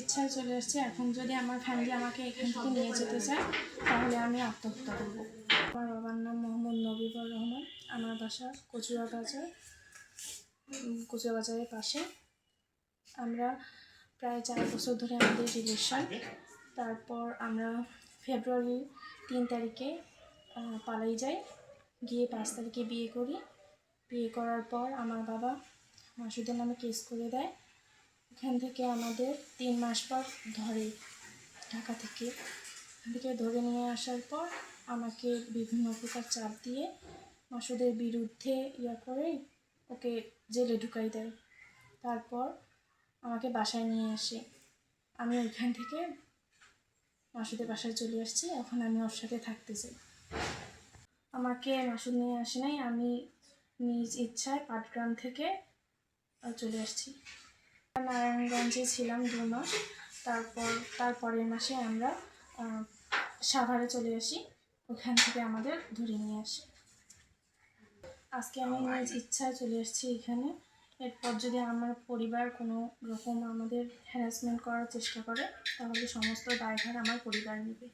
ইচ্ছায় চলে এসেছি এখন যদি আমার ফ্যামিলি আমাকে এখান থেকে নিয়ে যেতে চায়, তাহলে আমি আত্মহত্যা করব। আমার বাবার নাম মোহাম্মদ নবীবর রহমান, আমার বাসা কচুয়া বাজার কচুয়া বাজারের পাশে। আমরা প্রায় চার বছর ধরে আমাদের রিলেশন তারপর আমরা ফেব্রুয়ারি তিন তারিখে পালাই যাই। গিয়ে পাঁচ তারিখে বিয়ে করি। বিয়ে করার পর আমার বাবা মাসুদের নামে কেস করে দেয়। ওখান থেকে আমাদের তিন মাস পর ধরে ঢাকা থেকে থেকে ধরে নিয়ে আসার পর আমাকে বিভিন্ন প্রকার চাপ দিয়ে মাসুদের বিরুদ্ধে ইয়া করে ওকে জেলে ঢুকাই দেয়। তারপর আমাকে বাসায় নিয়ে আসে। আমি ওইখান থেকে মাসুদের বাসায় চলে আসছি। এখন আমি ওর সাথে থাকতে চাই। আমাকে মাসুদ নিয়ে আসে নাই। আমি নিজ ইচ্ছায় পাটগ্রাম থেকে চলে আসছি। নারায়ণগঞ্জে ছিলাম দু মাস। তারপর তার পরের মাসে আমরা সাভারে চলে আসি। ওখান থেকে আমাদের ধরে নিয়ে আসে। আজকে আমি নিজ ইচ্ছায় চলে এসেছি এখানে। এরপর যদি আমার পরিবার কোনো রকম আমাদের হ্যারাসমেন্ট করার চেষ্টা করে তাহলে সমস্ত দায়ভার আমার পরিবার নেবে।